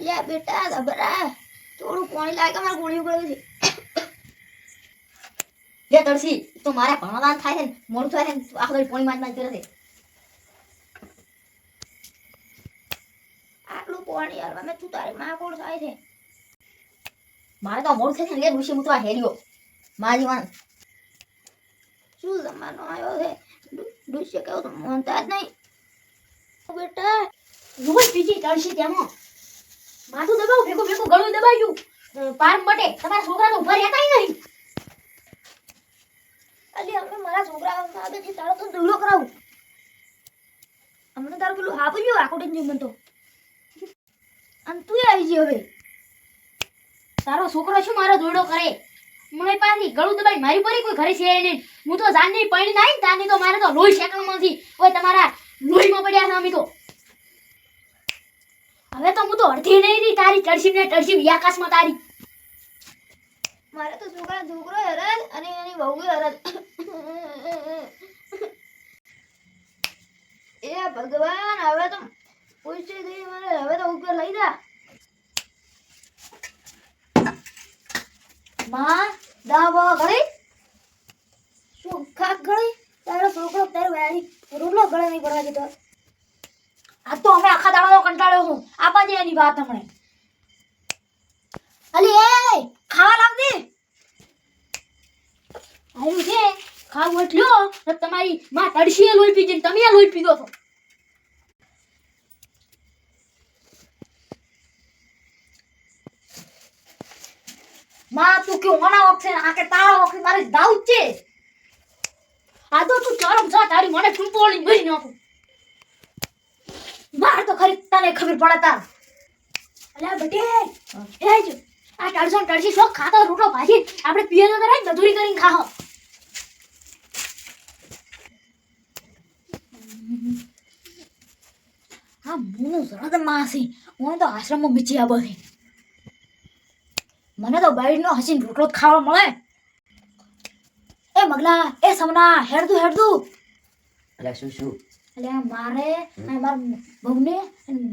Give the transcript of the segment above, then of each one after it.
અલ્યા બેટા જબરા થોડું પાણી લાગે મારે ગોળીઓ ગળ્યું છે. લે તળસી તો મારે ભણવાનું થાય છે ને મોડું થાય છે ને આખો પાણી માં જ કરે છે. આટલું પાણી યાર અમે તું તારી માં કોણ થાય છે? મારે તો મોડું થાય છે ને લે ડુસી આ હેર્યો. મારી વાન શું જમાનો આવ્યો છે? ડુ- કેવું તો મનતા જ નહીં. બેટા. રોજ બીજી તળસી તેમાં. માથું દબાવું, ભેગું ભેગું ગળું દબાયું. પાર મટે તમારા છોકરા ઊભા રહેતા નહીં. અલી, હવે મારા છોકરા છે તારો તો દુલો કરાવું. અમને તારું પેલું હાપું ગયું, આખું નહીં તો. અને તું આવી ગઈ હવે. તારો છોકરો શું મારો દોડો કરે? મને પાછી ગળું દબાઈ મારી પરી કોઈ ઘરે છે નહીં. હું તો જાનની પૈણી નાઈ તાની તો મારે તો લોહી શેકણમાંથી ઓય, તમારા લોહીમાં પડ્યા છે અમે તો. હવે તો હું તો અડધી નહીં રહી તારી તળસી ને તળસી આકાશમાં તારી. મારે તો છોકરા છોકરો હરદ અને એની બહુ હરજ. એ ભગવાન હવે તો પૂછી ગઈ મને હવે તો ઉપર લઈ જા. માં દાવો ગળી? શું ખાક ગળી? તારો છોકરો તારો વાળી રૂલો ગળે નહીં પડવા દેતો આ તો અમે આખા દાડાનો કંટાળ્યો હું. આપા જે એની વાત હમણે. અલી, એ ખાવા લાવ દે. આયું છે? ખાવું એટલો તો તમારી માં એ લોહી પીજે ને તમે લોહી પીધો છો. માં, તું કે ઓના વખતે આ કે તારા વખતે મારે દાવ છે? આ તો તું ચરમ જા, તારી મને ફૂંપોળી મરી નાખું તો ખરી તને ખબર પડે તાર. અલ્યા બટે એ જ. આ ટળસો ને ટળસી શોખ ખાતો રોટલો ભાજી. આપણે પીએ તો રાત મજૂરી કરીને ખાહો. હા હું જરા માસી હું તો આશ્રમમાં મીચી આબો છે મને તો બાઈડનો હસીન રોટલો જ ખાવા મળે. એ મગલા એ સમના હેડતું હેડતું અલે શું શું? એટલે મારે મારા બહુને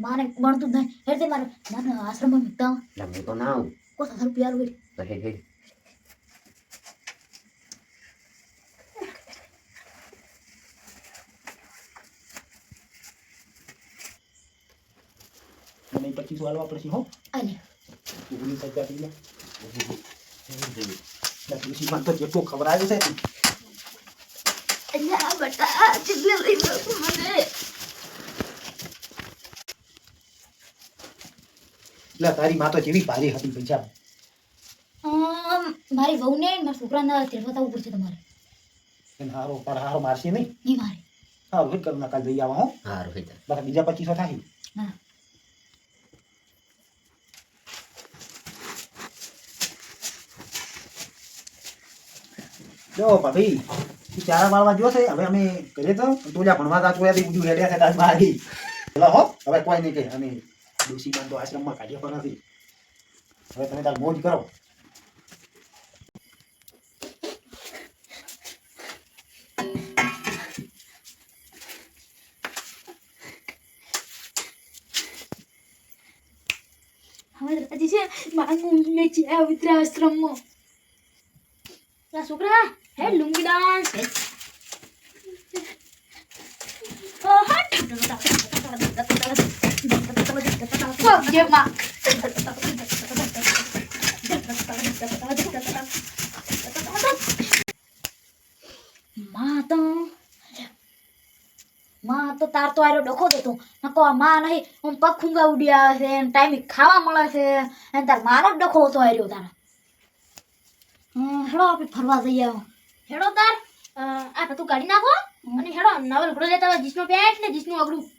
મારે જ નહીં એટલે મારે મને આશ્રમમાં મૂકતા. હું તો ના આવું. કોઈ લો તો હેડ હેડ. મને પચીસ વાળવા પડશે હો? હજાર રૂપિયા એટલે કૃષિમાં તો જેટલું ખવડાવ્યું છે અલ્યા બટા ચીલે લઈ ગયો મને એટલે તારી માં તો જેવી ભારી હતી પૈસા મારી વહુને ને મારા છોકરાના તેડવા ઉપર છે તમારે. એને હારો પણ હારો મારશે નહીં. નહીં મારે. હારું હેડ કરું કાલ જઈ આવા હું. સારું હેડ. બસ બીજા પચીસો થાય હા. જો ભાભી. ચારા વાળવા ગયો છે, હવે અમે ઘરે તો ટોલા ભણવા તા ટોયા બીજું હેડ્યા છે તાર મારી એટલે હો, હવે કોઈ નહીં કહે, અને ડોસી બંધો આશ્રમમાં કાઢ્યો પણ નથી. હવે તમે તાર મોજ કરો. હવે હજી છે માંગુ મેં છે આ વૃદ્ધાશ્રમમાં છોકરા હે લુંગી ડાન્સ હે માં તો માં તો તાર તો આરો ડખો દેતો નકો આ માં નહીં હું પગ ખુંગા ઉડી આવે છે ટાઈમે ખાવા મળે છે અને તાર મારો ડખો હતો આર્યો તારા હેડો આપણે ફરવા જઈ આવો. હેડો તાર. અ, આ બધું કાઢી નાખો. અને હેડો નવલ ઘડો લેતા હોય જીસનો પેટ ને જીસનું અગડું.